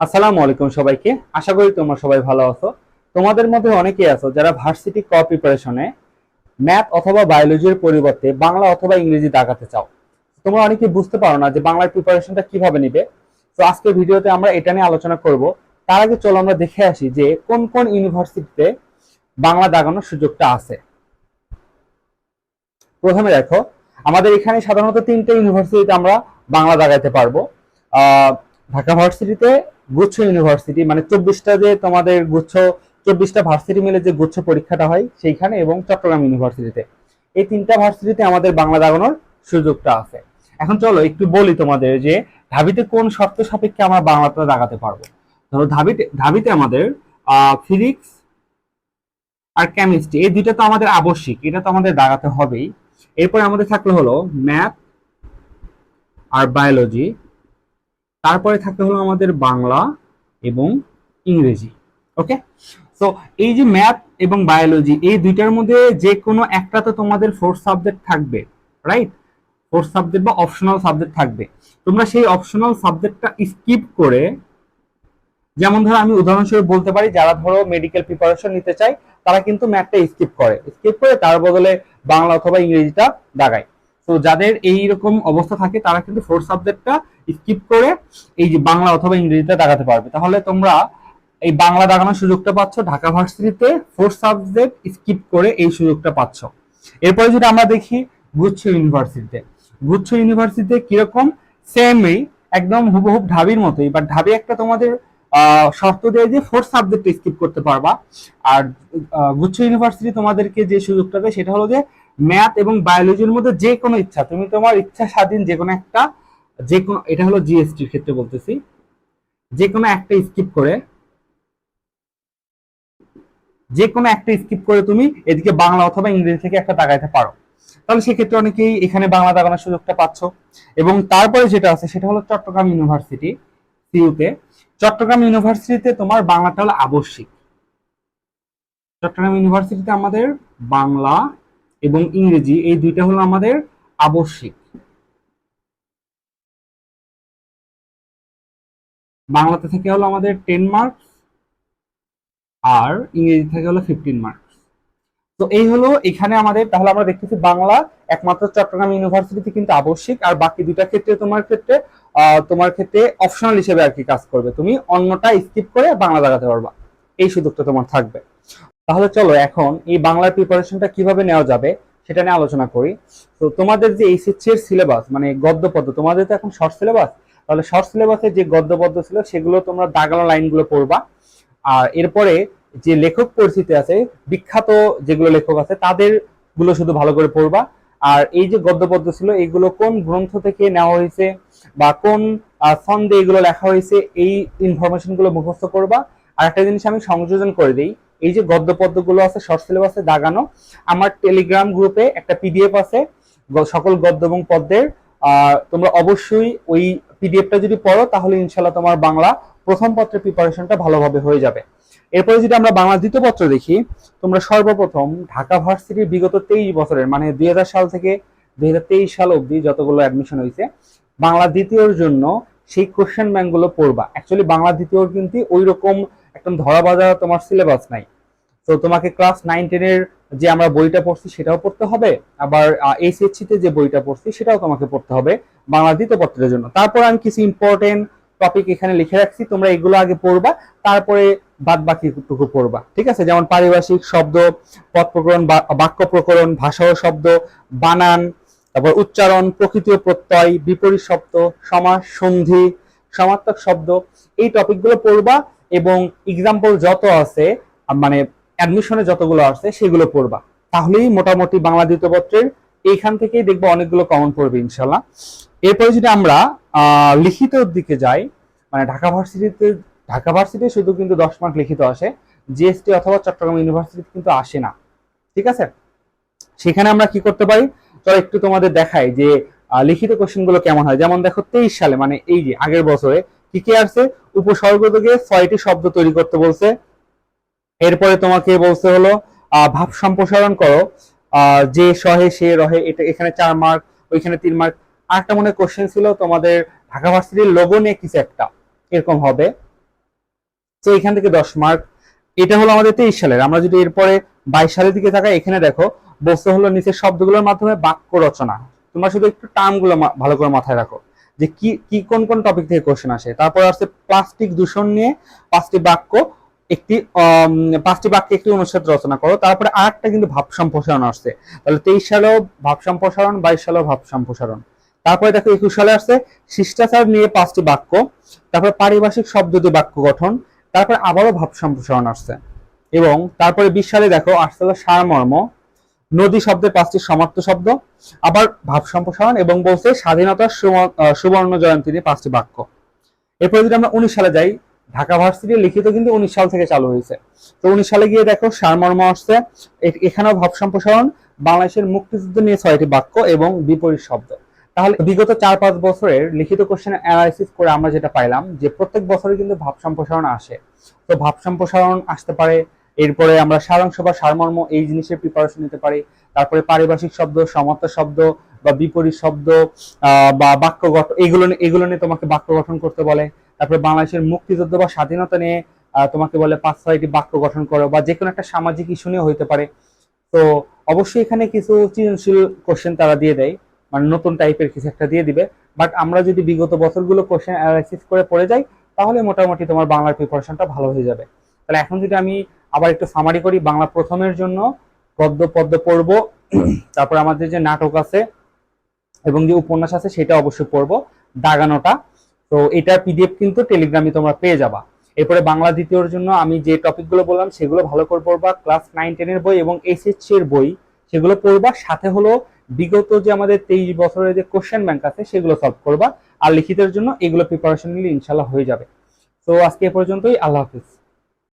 আসসালামু আলাইকুম সবাইকে। আশা করি তোমরা সবাই ভালো আছো। তোমাদের মধ্যে অনেকেই আছো যারা ভার্সিটি ক প্রিপারেশনে ম্যাথ অথবা বায়োলজির পরিবর্তে বাংলা অথবা ইংরেজি দাগাতে চাও। তোমরা অনেকে বুঝতে পারো না যে বাংলার প্রিপারেশনটা কীভাবে নিবে। তো আজকের ভিডিওতে আমরা এটা নিয়ে আলোচনা করব। তার আগে চলো আমরা দেখে আসি যে কোন কোন ইউনিভার্সিটিতে বাংলা দাগানোর সুযোগটা আছে। প্রথমে দেখো, আমাদের এখানে সাধারণত তিনটে ইউনিভার্সিটিতে আমরা বাংলা দাগাইতে পারব। ঢাকা ভার্সিটিতে গুচ্ছ ইউনিভার্সিটি মানে চব্বিশটা যে তোমাদের গুচ্ছ, চব্বিশটা ভার্সিটি মিলে যে গুচ্ছ পরীক্ষাটা হয় সেইখানে এবং চট্টগ্রাম ইউনিভার্সিটিতে। এই তিনটা ভার্সিটিতে আমাদের বাংলা দাগানোর সুযোগটা আছে। এখন চলো একটু বলি তোমাদের যে ঢাবিতে কোন শর্ত সাপেক্ষে আমরা বাংলাটা দাগাতে পারব। ধরো ঢাবিতে ঢাবিতে আমাদের ফিজিক্স আর কেমিস্ট্রি, এই দুইটা তো আমাদের আবশ্যিক, এটা তো আমাদের দাগাতে হবেই। এরপরে আমাদের থাকলে হলো ম্যাথ আর বায়োলজি। তারপরে থাকতে হলো আমাদের বাংলা এবং ইংরেজি ওকে তো এই যে ম্যাথ এবং বায়োলজি এই দুইটার মধ্যে যে কোনো একটা তো তোমাদের ফোর্থ সাবজেক্ট থাকবে রাইট ফোর্থ সাবজেক্ট বা অপশনাল সাবজেক্ট থাকবে। তোমরা সেই অপশনাল সাবজেক্টটা স্কিপ করে, যেমন ধরো আমি উদাহরণস্বরূপ বলতে পারি, যারা ধরো মেডিকেল প্রিপারেশন নিতে চায়, তারা কিন্তু ম্যাথটা স্কিপ করে। স্কিপ করে তার বদলে বাংলা অথবা ইংরেজিটা দাগায় তো যাদের এই রকম অবস্থা থাকে, তারা কিন্তু ফোর্থ সাবজেক্টটা স্কিপ করে এই যে বাংলা অথবা ইংরেজিতে দাগাতে পারবে। তাহলে তোমরা এই বাংলা দাগানোর সুযোগটা পাচ্ছ, ঢাকা ভার্সিটিতে ফোর্থ সাবজেক্ট স্কিপ করে এই সুযোগটা পাচ্ছ। এরপরে যদি আমরা দেখি গুচ্ছ ইউনিভার্সিটিতে। গুচ্ছ ইউনিভার্সিটিতে কীরকম? সেমই একদম হুবহুব ঢাবির মতোই বাট ঢাবি একটা তোমাদের শর্ত দেয় যে ফোর্থ সাবজেক্ট স্কিপ করতে পারবা। আর গুচ্ছ ইউনিভার্সিটি তোমাদেরকে যে সুযোগটা দেয়, সেটা হলো যে ম্যাথ এবং বায়োলজির মধ্যে যে কোনো ইচ্ছা, তুমি তোমার ইচ্ছা স্বাধীন যে কোনো একটা, যে কোনো, এটা হলো জিএসটির ক্ষেত্রে বলতেছি। যে কোনো একটা স্কিপ করে, যে কোনো একটা স্কিপ করে তুমি এদিকে বাংলা অথবা ইংরেজি থেকে একটা দাগাইতে পারো। তাহলে সেক্ষেত্রে অনেকেই এখানে বাংলা দাগানোর সুযোগটা পাচ্ছ। এবং তারপরে যেটা আছে, সেটা হলো চট্টগ্রাম ইউনিভার্সিটি, সিইউতে। চট্টগ্রাম ইউনিভার্সিটিতে তোমার বাংলাটা হলো আবশ্যিক। চট্টগ্রাম ইউনিভার্সিটিতে আমাদের বাংলা এবং ইংরেজি, এই দুইটা হলো আমাদের আবশ্যিক। বাংলাতে থেকে হলো আমাদের টেন মার্কস আর ইংরেজি থেকে হলো ফিফটিন মার্কস তো এই হলো এখানে আমাদের, তাহলে আমরা দেখতেছি বাংলা একমাত্র চট্টগ্রাম ইউনিভার্সিটিতে কিন্তু আবশ্যিক, আর বাকি দুইটা ক্ষেত্রে তোমার ক্ষেত্রে তোমার ক্ষেত্রে অপশনাল হিসেবে আর কি কাজ করবে। তুমি অন্যটা স্কিপ করে বাংলা লাগাতে পারবা। এই সুযোগটা তোমার থাকবে। তাহলে চলো এখন এই বাংলার প্রিপারেশনটা কীভাবে নেওয়া যাবে সেটা নিয়ে আলোচনা করি। তো তোমাদের যে এইচএসসি এর সিলেবাস মানে গদ্য পদ্য তোমাদের তো এখন শর্ট সিলেবাস তাহলে শর্ট সিলেবাসে যে গদ্য পদ্য ছিল সেগুলো তোমরা দাগানো লাইনগুলো পড়বা। আর এরপরে যে লেখক পরিচিতি আছে, বিখ্যাত যেগুলো লেখক আছে তাদেরগুলো শুধু ভালো করে পড়বা। আর এই যে গদ্য পদ্য ছিল, এগুলো কোন গ্রন্থ থেকে নেওয়া হয়েছে বা কোন ছন্দে এগুলো লেখা হয়েছে, এই ইনফরমেশনগুলো মুখস্থ করবা। আর একটা জিনিস আমি সংযোজন করে দিই এই যে গদ্য পদ্যগুলো আছে শর্ট সিলেবাসে দাগানো, আমার টেলিগ্রাম গ্রুপে একটা পিডিএফ আছে সকল গদ্য এবং পদ্মের তোমরা অবশ্যই ওই পিডিএফটা যদি পড়ো, তাহলে ইনশাল্লাহ তোমার বাংলা প্রথম পত্রের প্রিপারেশনটা ভালোভাবে হয়ে যাবে। এরপরে যদি আমরা বাংলা দ্বিতীয় পত্র দেখি, তোমরা সর্বপ্রথম ঢাকা ভার্সিটির বিগত তেইশ বছরের মানে দুই হাজার সাল থেকে দুই হাজার তেইশ সাল অবধি যতগুলো অ্যাডমিশন হয়েছে, বাংলা দ্বিতীয়র জন্য সেই কোশ্চেন ব্যাংকগুলো পড়বা। অ্যাকচুয়ালি বাংলা দ্বিতীয়র কিন্তু ওই রকম একদম ধরা বাজা তোমার সিলেবাস নাই। তো তোমাকে ক্লাস নাইন টেনের যে আমরা বইটা পড়ছি সেটাও পড়তে হবে, আবার এইচএসসি তে যে বইটা পড়ছি সেটাও তোমাকে পড়তে হবে বাংলা দ্বিতীয় পত্রের জন্য। তারপর আমি কিছু ইম্পর্টেন্ট টপিক এখানে লিখে রাখছি, তোমরা এগুলো আগে পড়বা, তারপরে বাদ বাকিটুকু পড়বা, ঠিক আছে? যেমন পারিভাষিক শব্দ, পদ প্রকরণ বাক্য প্রকরণ, ভাষা ও শব্দ, বানান, তারপর উচ্চারণ, প্রকৃতি ও প্রত্যয়, বিপরীত শব্দ, সমাস, সন্ধি সমার্থক শব্দ, এই টপিকগুলো পড়বা এবং এক্সাম্পল যত আছে মানে অ্যাডমিশনে যতগুলো আছে, সেগুলো পড়বা। তাহলেই মোটামুটি বাংলা দ্বিতীয় পত্রের এইখান থেকেই দেখব অনেকগুলো কমন পড়বে ইনশাল্লাহ এরপরে যদি আমরা লিখিতর দিকে যাই মানে ঢাকা ভার্সিটিতে, ঢাকা ভার্সিটি শুধু কিন্তু দশ মার্ক লিখিত আসে জিএসটি অথবা চট্টগ্রাম ইউনিভার্সিটি কিন্তু আসে না। ঠিক আছে? সেখানে আমরা কি করতে পারি? চলো একটু তোমাদের দেখাই যে লিখিত কোশ্চেনগুলো কেমন হয়। যেমন দেখো, তেইশ সালে মানে এই যে আগের বছরে কি কি আসছে উপসর্গ থেকে ছয়টি শব্দ তৈরি করতে বলছে। এরপরে তোমাকে বলছে হলো ভাব সম্প্রসারণ করো। যে সহে সে রহে, এটা এখানে চার মার্ক ওইখানে তিন মার্ক আরেকটা মনে কোশ্চেন ছিল তোমাদের ঢাকা ভার্সিটির লোগো কিছু একটা এরকম হবে? তো এখান থেকে দশ মার্ক এটা হলো আমাদের তেইশ সালের। আমরা যদি এরপরে বাইশ সালের দিকে তাকাই, এখানে দেখো বস্তু হলো নিচের শব্দগুলোর মাধ্যমে বাক্য রচনা। তোমরা শুধু একটু টার্মগুলো ভালো করে মাথায় রাখো। যে কি কি, কোন কোন টপিক থেকে কোশ্চেন আসে? তারপর আসছে প্লাস্টিক দূষণ নিয়ে পাঁচটি বাক্য, একটি পাঁচটি বাক্যে একটি অনুচ্ছেদ রচনা করো। তারপরে আরেকটা কিন্তু ভাব সম্প্রসারণ আসছে। তাহলে তেইশ সালেও ভাব সম্প্রসারণ, বাইশ সালেও ভাব সম্প্রসারণ। তারপরে দেখো একুশ সালে আসছে শিষ্টাচার নিয়ে পাঁচটি বাক্য। তারপরে পারিভাষিক শব্দ দিয়ে বাক্য গঠন। তারপরে আবারও ভাব সম্প্রসারণ আসছে। এবং তারপরে বিশ সালে দেখো আসছে সারমর্ম। নদী শব্দের পাঁচটি সমার্থ শব্দ, আবার ভাব সম্প্রসারণ এবং বলছে স্বাধীনতার সুবর্ণ জয়ন্তী নিয়ে পাঁচটি বাক্য। এরপরে যদি আমরা উনিশ সালে যাই, ঢাকা ভার্সিটি লিখিত কিন্তু উনিশ সাল থেকে চালু হয়েছে। তো উনিশ সালে গিয়ে দেখো সারমর্ম আসছে। এখানেও ভাব সম্প্রসারণ, বাংলাদেশের মুক্তিযুদ্ধ নিয়ে ছয়টি বাক্য এবং বিপরীত শব্দ। তাহলে বিগত চার পাঁচ বছরের লিখিত কোশ্চেন অ্যানালাইসিস করে আমরা যেটা পাইলাম, যে প্রত্যেক বছরে কিন্তু ভাব সম্প্রসারণ আসে। তো ভাব সম্প্রসারণ আসতে পারে এরপরে আমরা সারাংশ বা সারমর্ম এই জিনিসের প্রিপারেশন নিতে পারি। তারপরে পারিভাষিক শব্দ সমার্থ শব্দ বা বিপরীত শব্দ বা বাক্য গঠন এগুলো এগুলো নিয়ে তোমাকে বাক্য গঠন করতে বলে। তারপরে বাংলাদেশের মুক্তিযুদ্ধ বা স্বাধীনতা নিয়ে তোমাকে বলে পাঁচ, ছয়টি বাক্য গঠন করো বা যে কোনো একটা সামাজিক ইস্যু নিয়ে হইতে পারে। তো অবশ্যই এখানে কিছু সৃজনশীল কোশ্চেন তারা দিয়ে দেয়। মানে নতুন টাইপের কিছু একটা দিয়ে দিবে। বাট আমরা যদি বিগত বছরগুলো কোশ্চেন অ্যানালাইসিস করে পড়ে যাই, তাহলে মোটামুটি তোমার বাংলার প্রিপারেশনটা ভালো হয়ে যাবে। তাহলে এখন যদি আমি আবার একটু সামারি করি, বাংলা প্রথমের জন্য, পদ্ম পদ্ম পড়ব, তারপর আমাদের যে নাটক আছে এবং যে উপন্যাস আছে সেটা অবশ্যই পড়ব, দাগানোটা। তো এটার পিডিএফ কিন্তু টেলিগ্রামে তোমরা পেয়ে যাবা। এরপরে বাংলা দ্বিতীয়র জন্য আমি যে টপিকগুলো বললাম, সেগুলো ভালো করে পড়বা ক্লাস নাইন টেনের বই এবং এসএসসি এর বই। সেগুলো পড়বা, সাথে হলো বিগত যে আমাদের তেইশ বছরের যে কোশ্চেন ব্যাংক আছে, সেগুলো সলভ করবা। আর লিখিতের জন্য এগুলো প্রিপারেশন নিলে ইনশাল্লাহ হয়ে যাবে। তো আজকে এ পর্যন্তই, আল্লাহ হাফিজ।